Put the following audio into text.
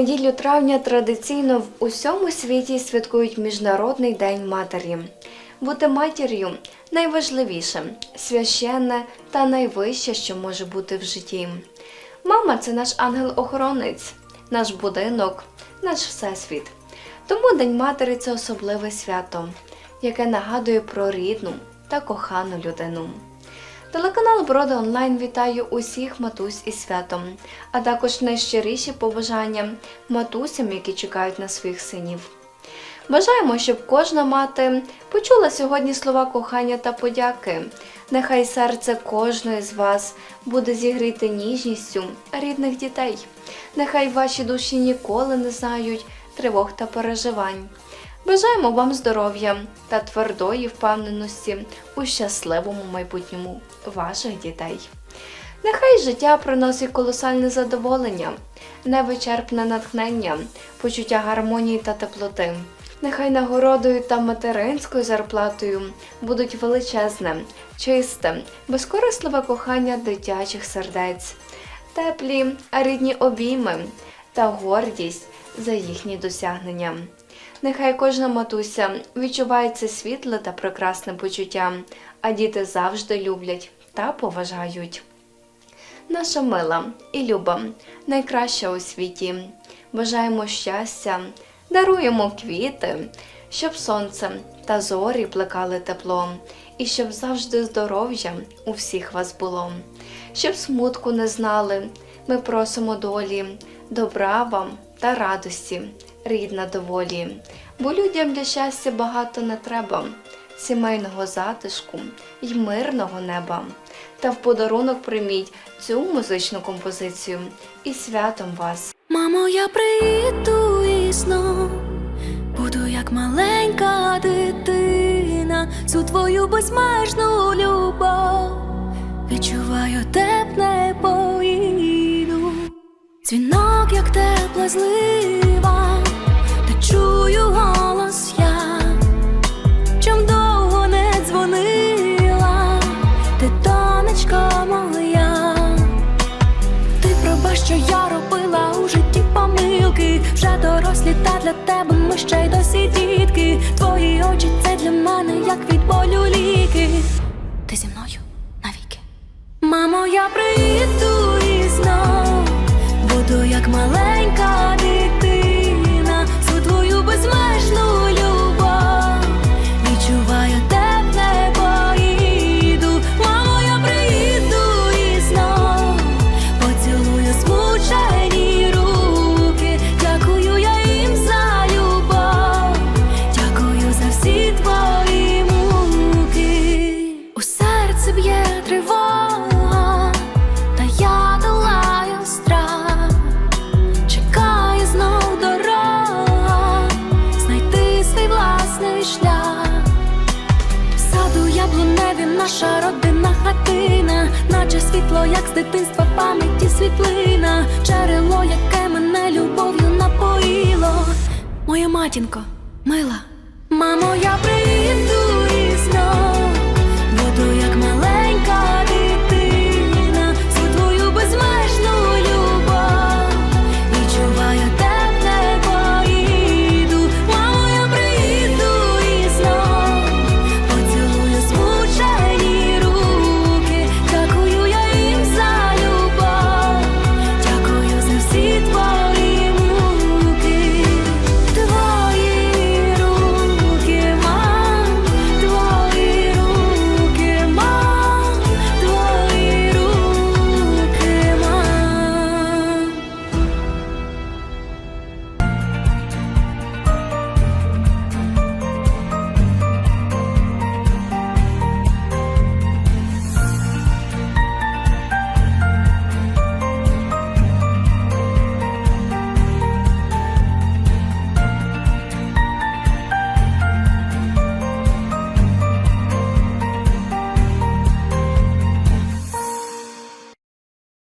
неділю травня традиційно в усьому світі святкують Міжнародний день матері. Бути матір'ю найважливіше, священне та найвище, що може бути в житті. Мама це наш ангел-охоронець, наш будинок, наш всесвіт. Тому День матері це особливе свято, яке нагадує про рідну та кохану людину. Телеканал Броди Онлайн вітає усіх матусь із святом, а також найщиріші побажання матусям, які чекають на своїх синів. Бажаємо, щоб кожна мати почула сьогодні слова кохання та подяки. Нехай серце кожної з вас буде зігріти ніжністю рідних дітей. Нехай ваші душі ніколи не знають тривог та переживань. Бажаємо вам здоров'я та твердої впевненості у щасливому майбутньому ваших дітей. Нехай життя приносить колосальне задоволення, невичерпне натхнення, почуття гармонії та теплоти. Нехай нагородою та материнською зарплатою будуть величезне, чисте, безкорисливе кохання дитячих сердець, теплі, рідні обійми та гордість за їхні досягнення. Нехай кожна матуся відчуває це світле та прекрасне почуття, а діти завжди люблять та поважають. Наша мила і люба, найкраща у світі. Бажаємо щастя, даруємо квіти, щоб сонце та зорі плекали тепло, і щоб завжди здоров'я у всіх вас було, щоб смутку не знали. Ми просимо долі, добра вам та радості, рідна доволі, бо людям для щастя багато не треба, сімейного затишку й мирного неба. Та в подарунок прийміть цю музичну композицію і святом вас. Мамо, я приїду і буду як маленька дитина, всю твою безмежну любов. Відчуваю тепле поїду, дзвінок, як тепла злива, Пробач, що я робила у житті помилки. Вже дорослі та для тебе ми ще й досі дітки. Твої очі це для мене, як від болю ліки. Ти зі мною навіки. Мамо, я приїду і знов буду як маленька наша родинна хатина, наче світло, як з дитинства пам'яті світлина, Джерело, яке мене любов'ю напоїло. Моя матінко, мила, мамо, я приїхала